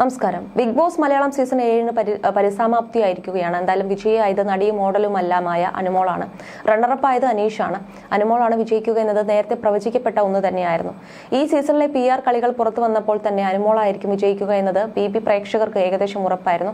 നമസ്കാരം. Big Boss Malayalam season ഏഴിന് പരി പരിസമാപ്തിയായിരിക്കുകയാണ്. എന്തായാലും വിജയിയായത് നടിയും മോഡലും എല്ലാമായ അനുമോളാണ്. റണ്ണറപ്പായത് അനീഷാണ്. അനുമോളാണ് വിജയിക്കുക എന്നത് നേരത്തെ പ്രവചിക്കപ്പെട്ട ഒന്ന് തന്നെയായിരുന്നു. ഈ സീസണിലെ പി ആർ കളികൾ പുറത്തു വന്നപ്പോൾ തന്നെ അനുമോളായിരിക്കും വിജയിക്കുക എന്നത് ബി ബി പ്രേക്ഷകർക്ക് ഏകദേശം ഉറപ്പായിരുന്നു.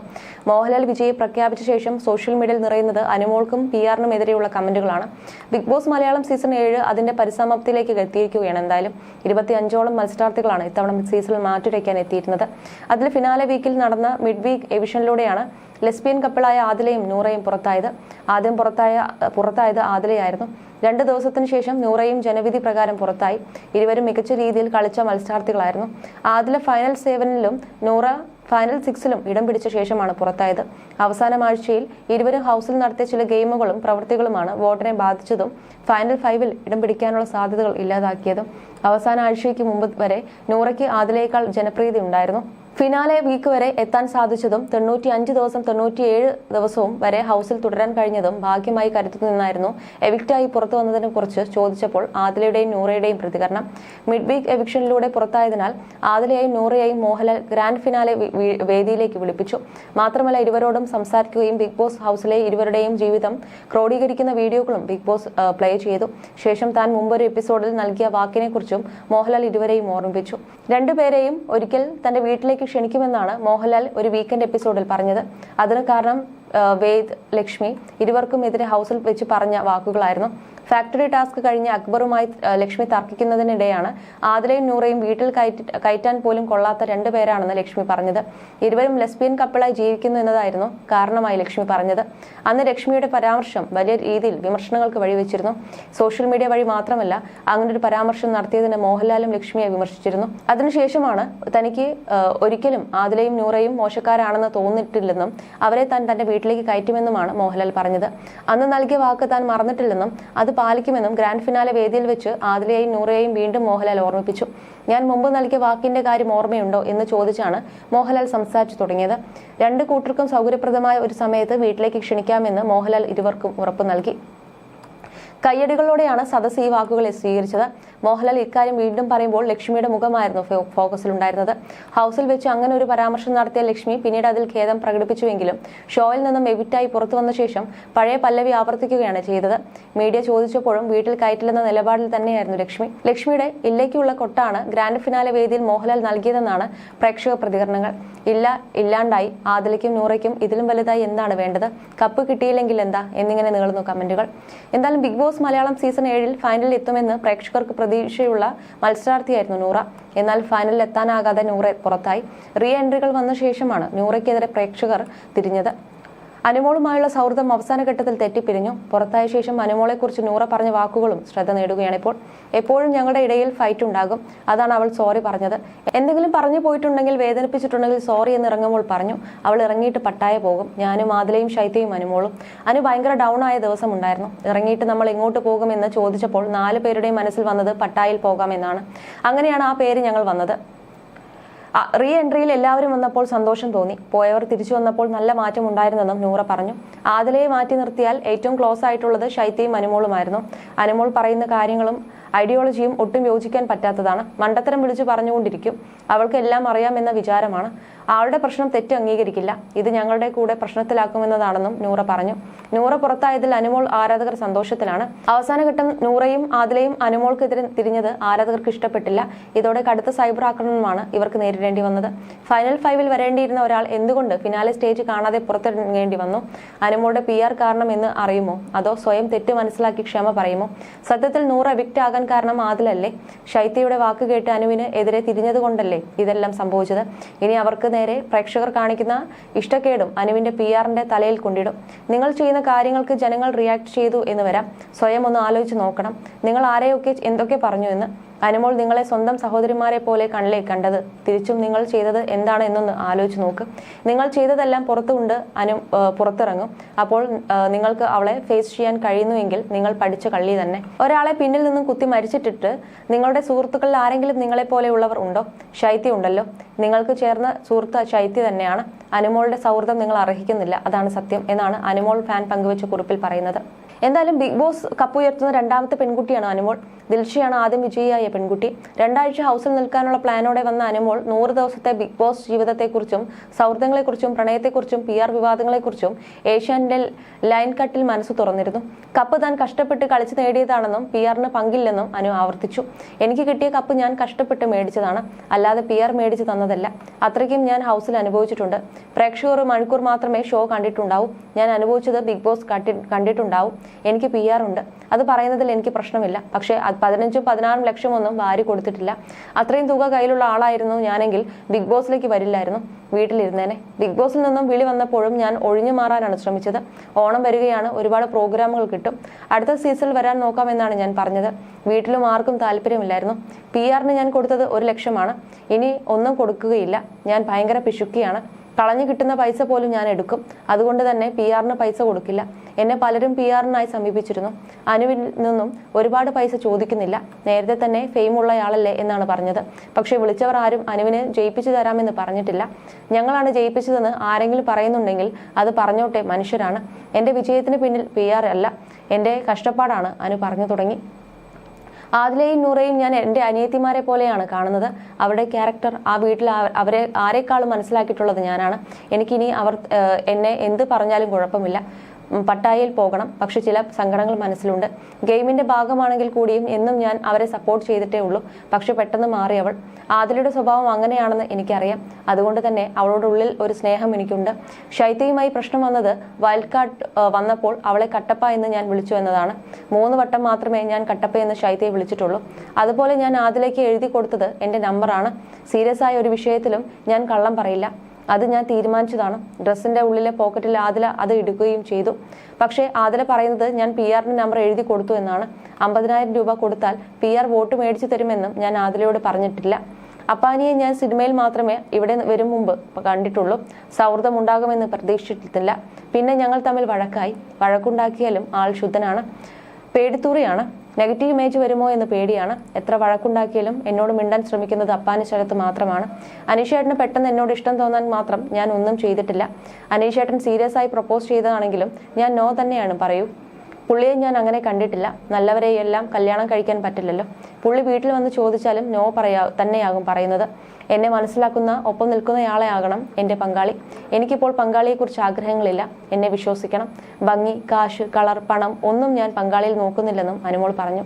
മോഹൻലാൽ വിജയെ പ്രഖ്യാപിച്ച ശേഷം സോഷ്യൽ മീഡിയയിൽ നിറയുന്നത് അനുമോൾക്കും പി ആറിനും എതിരെയുള്ള കമന്റുകളാണ്. ബിഗ് ബോസ് മലയാളം സീസൺ ഏഴ് അതിന്റെ പരിസമാപ്തിയിലേക്ക് എത്തിയിരിക്കുകയാണ്. എന്തായാലും ഇരുപത്തി അഞ്ചോളം മത്സരാർത്ഥികളാണ് ഇത്തവണ സീസണിൽ മാറ്റുരയ്ക്കാൻ എത്തിയിരുന്നത്. അതിൽ ഫിനാലെ വീക്കിൽ നടന്ന മിഡ് വീക്ക് എവിഷനിലൂടെയാണ് ലെസ്ബിയൻ കപ്പിളായ ആദിലയും നൂറയും പുറത്തായത്. ആദ്യം പുറത്തായ പുറത്തായത് ആദിലയായിരുന്നു. രണ്ട് ദിവസത്തിന് ശേഷം നൂറയും ജനവിധി പ്രകാരം പുറത്തായി. ഇരുവരും മികച്ച രീതിയിൽ കളിച്ച മത്സരാർത്ഥികളായിരുന്നു. ആദില ഫൈനൽ സെവനിലും നൂറ ഫൈനൽ സിക്സിലും ഇടം പിടിച്ച ശേഷമാണ് പുറത്തായത്. അവസാന ആഴ്ചയിൽ ഇരുവരും ഹൗസിൽ നടത്തിയ ചില ഗെയിമുകളും പ്രവൃത്തികളുമാണ് വോട്ടിനെ ബാധിച്ചതും ഫൈനൽ ഫൈവിൽ ഇടം പിടിക്കാനുള്ള സാധ്യതകൾ ഇല്ലാതാക്കിയതും. അവസാന ആഴ്ചയ്ക്ക് മുമ്പ് വരെ നൂറയ്ക്ക് ആദിലേക്കാൾ ജനപ്രീതി ഉണ്ടായിരുന്നു. ഫിനാലെ വീക്ക് വരെ എത്താൻ സാധിച്ചതും തൊണ്ണൂറ്റി അഞ്ച് ദിവസം തൊണ്ണൂറ്റിയേഴ് ദിവസവും വരെ ഹൗസിൽ തുടരാൻ കഴിഞ്ഞതും ഭാഗ്യമായി കരുതുന്നതായിരുന്നു എവിക്റ്റായി പുറത്തു വന്നതിനെ കുറിച്ച് ചോദിച്ചപ്പോൾ ആദിലയുടെയും നൂറയുടെയും പ്രതികരണം. മിഡ് വീക്ക് എവിക്ഷനിലൂടെ പുറത്തായതിനാൽ ആദിലയെയും നൂറയെയും മോഹൻലാൽ ഗ്രാൻഡ് ഫിനാലെ വേദിയിലേക്ക് വിളിപ്പിച്ചു. മാത്രമല്ല ഇരുവരോടും സംസാരിക്കുകയും ബിഗ് ബോസ് ഹൗസിലെ ഇരുവരുടെയും ജീവിതം ക്രോഡീകരിക്കുന്ന വീഡിയോകളും ബിഗ് ബോസ് പ്ലേ ചെയ്തു. ശേഷം താൻ മുമ്പൊരു എപ്പിസോഡിൽ നൽകിയ വാക്കിനെക്കുറിച്ചും മോഹൻലാൽ ഇരുവരെയും ഓർമ്മിപ്പിച്ചു. രണ്ടുപേരെയും ഒരിക്കൽ തന്റെ വീട്ടിലേക്ക് ക്ഷണിക്കുമെന്നാണ് മോഹൻലാൽ ഒരു വീക്കെൻഡ് എപ്പിസോഡിൽ പറഞ്ഞത്. അതിന് കാരണം വേദ് ലക്ഷ്മി ഇരുവർക്കും എതിരെ ഹൗസിൽ വെച്ച് പറഞ്ഞ വാക്കുകളായിരുന്നു. ഫാക്ടറി ടാസ്ക് കഴിഞ്ഞ് അക്ബറുമായി ലക്ഷ്മി തർക്കിക്കുന്നതിനിടെയാണ് ആദിലയും നൂറയും വീട്ടിൽ കയറ്റി കയറ്റാൻ പോലും കൊള്ളാത്ത രണ്ടുപേരാണെന്ന് ലക്ഷ്മി പറഞ്ഞത്. ഇരുവരും ലെസ്ബിയൻ കപ്പിളായി ജീവിക്കുന്നു എന്നതായിരുന്നു കാരണമായി ലക്ഷ്മി പറഞ്ഞത്. അന്ന് ലക്ഷ്മിയുടെ പരാമർശം വലിയ രീതിയിൽ വിമർശനങ്ങൾക്ക് വഴിവെച്ചിരുന്നു. സോഷ്യൽ മീഡിയ വഴി മാത്രമല്ല അങ്ങനെ ഒരു പരാമർശം നടത്തിയതിന് മോഹൻലാലും ലക്ഷ്മിയെ വിമർശിച്ചിരുന്നു. അതിനുശേഷമാണ് തനിക്ക് ഒരിക്കലും ആദിലയും നൂറയും മോശക്കാരാണെന്ന് തോന്നിയിട്ടില്ലെന്നും അവരെ താൻ തന്റെ വീട്ടിലേക്ക് കയറ്റുമെന്നുമാണ് മോഹൻലാൽ പറഞ്ഞത്. അന്ന് നൽകിയ വാക്ക് താൻ മറന്നിട്ടില്ലെന്നും അത് പാലിക്കുമെന്നും ഗ്രാൻഡ് ഫിനാലെ വേദിയിൽ വെച്ച് ആദിലയെയും നൂറയെയും വീണ്ടും മോഹൻലാൽ ഓർമ്മിപ്പിച്ചു. ഞാൻ മുമ്പ് നൽകിയ വാക്കിന്റെ കാര്യം ഓർമ്മയുണ്ടോ എന്ന് ചോദിച്ചാണ് മോഹൻലാൽ സംസാരിച്ചു തുടങ്ങിയത്. രണ്ട് കൂട്ടർക്കും സൗകര്യപ്രദമായ ഒരു സമയത്ത് വീട്ടിലേക്ക് ക്ഷണിക്കാമെന്ന് മോഹൻലാൽ ഇരുവർക്കും ഉറപ്പു നൽകി. കയ്യടികളോടെയാണ് സദസ് ഈ വാക്കുകളെ സ്വീകരിച്ചത്. മോഹൻലാൽ ഇക്കാര്യം വീണ്ടും പറയുമ്പോൾ ലക്ഷ്മിയുടെ മുഖമായിരുന്നു ഫോക്കസിലുണ്ടായിരുന്നത്. ഹൗസിൽ വെച്ച് അങ്ങനെ ഒരു പരാമർശം നടത്തിയ ലക്ഷ്മി പിന്നീട് അതിൽ ഖേദം പ്രകടിപ്പിച്ചുവെങ്കിലും ഷോയിൽ നിന്നും എവിറ്റായി പുറത്തു വന്ന ശേഷം പഴയ പല്ലവി ആവർത്തിക്കുകയാണ് ചെയ്തത്. മീഡിയ ചോദിച്ചപ്പോഴും വീട്ടിൽ കയറ്റില്ലെന്ന നിലപാടിൽ തന്നെയായിരുന്നു ലക്ഷ്മി. ലക്ഷ്മിയുടെ ഇല്ലയ്ക്കുള്ള കൊട്ടാണ് ഗ്രാൻഡ് ഫിനാലെ വേദിയിൽ മോഹൻലാൽ നൽകിയതെന്നാണ് പ്രേക്ഷക പ്രതികരണങ്ങൾ. ഇല്ല ഇല്ലാണ്ടായി ആദിലയ്ക്കും നൂറയ്ക്കും ഇതിലും വലുതായി എന്താണ് വേണ്ടത്? കപ്പ് കിട്ടിയില്ലെങ്കിൽ എന്താ? എന്നിങ്ങനെ നീളുന്നു കമന്റുകൾ. എന്തായാലും ബിഗ് ബോസ് മലയാളം സീസൺ ഏഴിൽ ഫൈനലിൽ എത്തുമെന്ന് പ്രേക്ഷകർക്ക് പ്രതീക്ഷയുള്ള മത്സരാർത്ഥിയായിരുന്നു നൂറ. എന്നാൽ ഫൈനലിൽ എത്താനാകാതെ നൂറ പുറത്തായി. റീ എൻട്രികൾ വന്ന ശേഷമാണ് നൂറയ്ക്കെതിരെ പ്രേക്ഷകർ തിരിഞ്ഞത്. അനുമോളുമായുള്ള സൗഹൃദം അവസാന ഘട്ടത്തിൽ തെറ്റിപ്പിരിഞ്ഞു. പുറത്തായ ശേഷം അനുമോളെക്കുറിച്ച് നൂറ പറഞ്ഞ വാക്കുകളും ശ്രദ്ധ നേടുകയാണ് ഇപ്പോൾ. എപ്പോഴും ഞങ്ങളുടെ ഇടയിൽ ഫൈറ്റ് ഉണ്ടാകും. അതാണ് അവൾ സോറി പറഞ്ഞത്. എന്തെങ്കിലും പറഞ്ഞു പോയിട്ടുണ്ടെങ്കിൽ വേദനിപ്പിച്ചിട്ടുണ്ടെങ്കിൽ സോറി എന്ന് ഇറങ്ങുമ്പോൾ പറഞ്ഞു. അവൾ ഇറങ്ങിയിട്ട് പട്ടായ പോകും. ഞാനും ആദിലയും ശൈത്യയും അനുമോളും. അനു ഭയങ്കര ഡൗൺ ആയ ദിവസം ഉണ്ടായിരുന്നു. ഇറങ്ങിയിട്ട് നമ്മൾ എങ്ങോട്ട് പോകുമെന്ന് ചോദിച്ചപ്പോൾ നാല് പേരുടെയും മനസ്സിൽ വന്നത് പട്ടായിൽ പോകാമെന്നാണ് അങ്ങനെയാണ് ആ പേര് ഞങ്ങൾ വന്നത്. റീ എൻട്രിയിൽ എല്ലാവരും വന്നപ്പോൾ സന്തോഷം തോന്നി. പോയവർ തിരിച്ചു വന്നപ്പോൾ നല്ല മാറ്റം ഉണ്ടായിരുന്നെന്നും നൂറ പറഞ്ഞു. ആദിലയെ മാറ്റി നിർത്തിയാൽ ഏറ്റവും ക്ലോസ് ആയിട്ടുള്ളത് ശൈത്യയും അനുമോളുമായിരുന്നു. അനുമോൾ പറയുന്ന കാര്യങ്ങളും ഐഡിയോളജിയും ഒട്ടും യോജിക്കാൻ പറ്റാത്തതാണ്. മണ്ടത്തരം വിളിച്ചു പറഞ്ഞുകൊണ്ടിരിക്കും. അവൾക്ക് എല്ലാം അറിയാമെന്ന വിചാരമാണ്. ആളുടെ പ്രശ്നം തെറ്റ് അംഗീകരിക്കില്ല. ഇത് ഞങ്ങളുടെ കൂടെ പ്രശ്നത്തിലാക്കുമെന്നതാണെന്നും നൂറ പറഞ്ഞു. നൂറ പുറത്തായതിൽ അനുമോൾ ആരാധകർ സന്തോഷത്തിലാണ്. അവസാനഘട്ടം നൂറയും ആദിലയും അനുമോൾക്കെതിരെ തിരിഞ്ഞത് ആരാധകർക്ക് ഇഷ്ടപ്പെട്ടില്ല. ഇതോടെ കടുത്ത സൈബർ ആക്രമണമാണ് ഇവർക്ക് നേരിടേണ്ടി വന്നത്. ഫൈനൽ ഫൈവിൽ വരേണ്ടിയിരുന്ന ഒരാൾ എന്തുകൊണ്ട് ഫിനാലെ സ്റ്റേജ് കാണാതെ പുറത്തിറങ്ങേണ്ടി വന്നു? അനുമോളുടെ പി ആർ കാരണം എന്ന് അറിയുമോ? അതോ സ്വയം തെറ്റ് മനസ്സിലാക്കി ക്ഷമ പറയുമോ? സത്യത്തിൽ നൂറ വിക്റ്റ് ആകാൻ കാരണം ആദിലല്ലേ? ശൈത്യയുടെ വാക്ക് കേട്ട് അനുവിന് എതിരെ തിരിഞ്ഞതുകൊണ്ടല്ലേ ഇതെല്ലാം സംഭവിച്ചത്? ഇനി അവർക്ക് നേരെ പ്രേക്ഷകർ കാണിക്കുന്ന ഇഷ്ടക്കേടും അനുവിന്റെ പി ആറിന്റെ തലയിൽ കൊണ്ടിടും. നിങ്ങൾ ചെയ്യുന്ന കാര്യങ്ങൾക്ക് ജനങ്ങൾ റിയാക്ട് ചെയ്തു എന്ന് വരാം. സ്വയം ഒന്ന് ആലോചിച്ച് നോക്കണം. നിങ്ങൾ ആരെയൊക്കെ എന്തൊക്കെ പറഞ്ഞു എന്ന്. അനുമോൾ നിങ്ങളെ സ്വന്തം സഹോദരിമാരെ പോലെ കണ്ണിലേ കണ്ടത്. തിരിച്ചും നിങ്ങൾ ചെയ്തത് എന്താണ് എന്നൊന്ന് ആലോചിച്ച് നോക്ക്. നിങ്ങൾ ചെയ്തതെല്ലാം പുറത്തുകൊണ്ട് അനു പുറത്തിറങ്ങും. അപ്പോൾ നിങ്ങൾക്ക് അവളെ ഫേസ് ചെയ്യാൻ കഴിയുന്നുവെങ്കിൽ നിങ്ങൾ പഠിച്ച കള്ളി തന്നെ. ഒരാളെ പിന്നിൽ നിന്നും കുത്തി മരിച്ചിട്ടിട്ട് നിങ്ങളുടെ സുഹൃത്തുക്കളിൽ ആരെങ്കിലും നിങ്ങളെ പോലെയുള്ളവർ ഉണ്ടോ? ശൈത്യം ഉണ്ടല്ലോ. നിങ്ങൾക്ക് ചേർന്ന സുഹൃത്ത് ശൈത്യ തന്നെയാണ്. അനുമോളുടെ സൗഹൃദം നിങ്ങൾ അർഹിക്കുന്നില്ല. അതാണ് സത്യം എന്നാണ് അനുമോൾ ഫാൻ പങ്കുവച്ച കുറിപ്പിൽ പറയുന്നത്. എന്തായാലും ബിഗ് ബോസ് കപ്പുയർത്തുന്ന രണ്ടാമത്തെ പെൺകുട്ടിയാണ് അനുമോൾ. ദിൽഷയാണ് ആദ്യം വിജയിയായ പെൺകുട്ടി. രണ്ടാഴ്ച ഹൗസിൽ നിൽക്കാനുള്ള പ്ലാനോടെ വന്ന അനുമോൾ നൂറ് ദിവസത്തെ ബിഗ് ബോസ് ജീവിതത്തെക്കുറിച്ചും സൗഹൃദങ്ങളെക്കുറിച്ചും പ്രണയത്തെക്കുറിച്ചും പി ആർ വിവാദങ്ങളെക്കുറിച്ചും ഏഷ്യാനെറ്റിന്റെ ലൈൻ കട്ടിൽ മനസ്സ് തുറന്നിരുന്നു. കപ്പ് താൻ കഷ്ടപ്പെട്ട് കളിച്ച് നേടിയതാണെന്നും പി ആറിന് പങ്കില്ലെന്നും അനു ആവർത്തിച്ചു. എനിക്ക് കിട്ടിയ കപ്പ് ഞാൻ കഷ്ടപ്പെട്ട് മേടിച്ചതാണ്. അല്ലാതെ പി ആർ മേടിച്ച് തന്നതല്ല. അത്രയ്ക്കും ഞാൻ ഹൗസിൽ അനുഭവിച്ചിട്ടുണ്ട്. പ്രേക്ഷകർ മണിക്കൂർ മാത്രമേ ഷോ കണ്ടിട്ടുണ്ടാവൂ. ഞാൻ അനുഭവിച്ചത് ബിഗ് ബോസ് കണ്ടിട്ടുണ്ടാവും. എനിക്ക് പി ആർ ഉണ്ട്. അത് പറയുന്നതിൽ എനിക്ക് പ്രശ്നമില്ല. പക്ഷേ പതിനഞ്ചും പതിനാറും ലക്ഷം ഒന്നും വാരി കൊടുത്തിട്ടില്ല. അത്രയും തുക കയ്യിലുള്ള ആളായിരുന്നു ഞാനെങ്കിൽ ബിഗ് ബോസിലേക്ക് വരില്ലായിരുന്നു. വീട്ടിലിരുന്നേനെ. ബിഗ് ബോസിൽ നിന്നും വിളി വന്നപ്പോഴും ഞാൻ ഒഴിഞ്ഞു മാറാനാണ് ശ്രമിച്ചത്. ഓണം വരികയാണ്. ഒരുപാട് പ്രോഗ്രാമുകൾ കിട്ടും. അടുത്ത സീസണിൽ വരാൻ നോക്കാമെന്നാണ് ഞാൻ പറഞ്ഞത്. വീട്ടിലും ആർക്കും താല്പര്യമില്ലായിരുന്നു. പി ആറിന് ഞാൻ കൊടുത്തത് ഒരു ലക്ഷമാണ്. ഇനി ഒന്നും കൊടുക്കുകയില്ല. ഞാൻ ഭയങ്കര പിശുക്കിയാണ്. കളഞ്ഞു കിട്ടുന്ന പൈസ പോലും ഞാൻ എടുക്കും. അതുകൊണ്ട് തന്നെ പി ആറിന് പൈസ കൊടുക്കില്ല. എന്നെ പലരും പി ആറിനായി സമീപിച്ചിരുന്നു. അനുവിൽ നിന്നും ഒരുപാട് പൈസ ചോദിക്കുന്നില്ല. നേരത്തെ തന്നെ ഫെയിം ഉള്ളയാളല്ലേ എന്നാണ് പറഞ്ഞത്. പക്ഷേ വിളിച്ചവർ ആരും അനുവിനെ ജയിപ്പിച്ചു തരാമെന്ന് പറഞ്ഞിട്ടില്ല. ഞങ്ങളാണ് ജയിപ്പിച്ചതെന്ന് ആരെങ്കിലും പറയുന്നുണ്ടെങ്കിൽ അത് പറഞ്ഞോട്ടെ മനുഷ്യരാണ്. എന്റെ വിജയത്തിന് പിന്നിൽ പി ആർ അല്ല. എന്റെ കഷ്ടപ്പാടാണ് അനു പറഞ്ഞു തുടങ്ങി. ആദിലയും നൂറയും ഞാൻ എന്റെ അനിയത്തിമാരെ പോലെയാണ് കാണുന്നത്. അവരുടെ ക്യാരക്ടർ ആ വീട്ടിൽ അവരെ ആരെക്കാളും മനസ്സിലാക്കിയിട്ടുള്ളത് ഞാനാണ്. എനിക്കിനി അവർ എന്നെ എന്ത് പറഞ്ഞാലും കുഴപ്പമില്ല. പട്ടായയിൽ പോകണം. പക്ഷെ ചില സങ്കടങ്ങൾ മനസ്സിലുണ്ട്. ഗെയിമിന്റെ ഭാഗമാണെങ്കിൽ കൂടിയും എന്നും ഞാൻ അവരെ സപ്പോർട്ട് ചെയ്തിട്ടേ ഉള്ളൂ. പക്ഷെ പെട്ടെന്ന് മാറി അവൾ. ആദിലയുടെ സ്വഭാവം അങ്ങനെയാണെന്ന് എനിക്കറിയാം. അതുകൊണ്ട് തന്നെ അവളോടുള്ളിൽ ഒരു സ്നേഹം എനിക്കുണ്ട്. ശൈത്യയുമായി പ്രശ്നം വന്നത് വൈൽഡ് കാർഡ് വന്നപ്പോൾ അവളെ കട്ടപ്പ എന്ന് ഞാൻ വിളിച്ചു എന്നതാണ്. മൂന്ന് വട്ടം മാത്രമേ ഞാൻ കട്ടപ്പ എന്ന് ശൈത്യയെ വിളിച്ചിട്ടുള്ളൂ. അതുപോലെ ഞാൻ ആദിലേക്ക് എഴുതി കൊടുത്തത് എന്റെ നമ്പറാണ് സീരിയസ് ആയ ഒരു വിഷയത്തിലും ഞാൻ കള്ളം പറയില്ല. അത് ഞാൻ തീരുമാനിച്ചതാണ്. ഡ്രസ്സിന്റെ ഉള്ളിലെ പോക്കറ്റിൽ ആദില അത് ഇടുകയും ചെയ്തു. പക്ഷേ ആദില പറയുന്നത് ഞാൻ പി ആറിന്റെ നമ്പർ എഴുതി കൊടുത്തു എന്നാണ്. അമ്പതിനായിരം രൂപ കൊടുത്താൽ പി ആർ വോട്ട് മേടിച്ചു തരുമെന്നും ഞാൻ ആദിലയോട് പറഞ്ഞിട്ടില്ല. അപ്പാനിയെ ഞാൻ സിനിമയിൽ മാത്രമേ ഇവിടെ വരും മുമ്പ് കണ്ടിട്ടുള്ളൂ. സൗഹൃദം ഉണ്ടാകുമെന്ന് പ്രതീക്ഷിച്ചിട്ടില്ല. പിന്നെ ഞങ്ങൾ തമ്മിൽ വഴക്കായി. വഴക്കുണ്ടാക്കിയാലും ആൾ ശുദ്ധനാണ്. പേടിത്തൂറിയാണ്. നെഗറ്റീവ് ഇമേജ് വരുമോ എന്ന് പേടിയാണ്. എത്ര വഴക്കുണ്ടാക്കിയാലും എന്നോട് മിണ്ടാൻ ശ്രമിക്കുന്നത് അപ്പാനി ശരത്ത് മാത്രമാണ്. അനീഷേട്ടന് പെട്ടെന്ന് എന്നോട് ഇഷ്ടം തോന്നാൻ മാത്രം ഞാൻ ഒന്നും ചെയ്തിട്ടില്ല. അനീഷേട്ടൻ സീരിയസ് ആയി പ്രപ്പോസ് ചെയ്തതാണെങ്കിലും ഞാൻ നോ തന്നെയാണ് പറയൂ. പുള്ളിയെ ഞാൻ അങ്ങനെ കണ്ടിട്ടില്ല. നല്ലവരെയെല്ലാം കല്യാണം കഴിക്കാൻ പറ്റില്ലല്ലോ. പുള്ളി വീട്ടിൽ വന്ന് ചോദിച്ചാലും നോ പറയാ തന്നെയാകും പറയുന്നത്. എന്നെ മനസ്സിലാക്കുന്ന ഒപ്പം നിൽക്കുന്നയാളെ ആകണം എന്റെ പങ്കാളി. എനിക്കിപ്പോൾ പങ്കാളിയെക്കുറിച്ച് ആഗ്രഹങ്ങളില്ല. എന്നെ വിശ്വസിക്കണം. ഭംഗി കാശ് കളർ പണം ഒന്നും ഞാൻ പങ്കാളിയിൽ നോക്കുന്നില്ലെന്നും അനുമോൾ പറഞ്ഞു.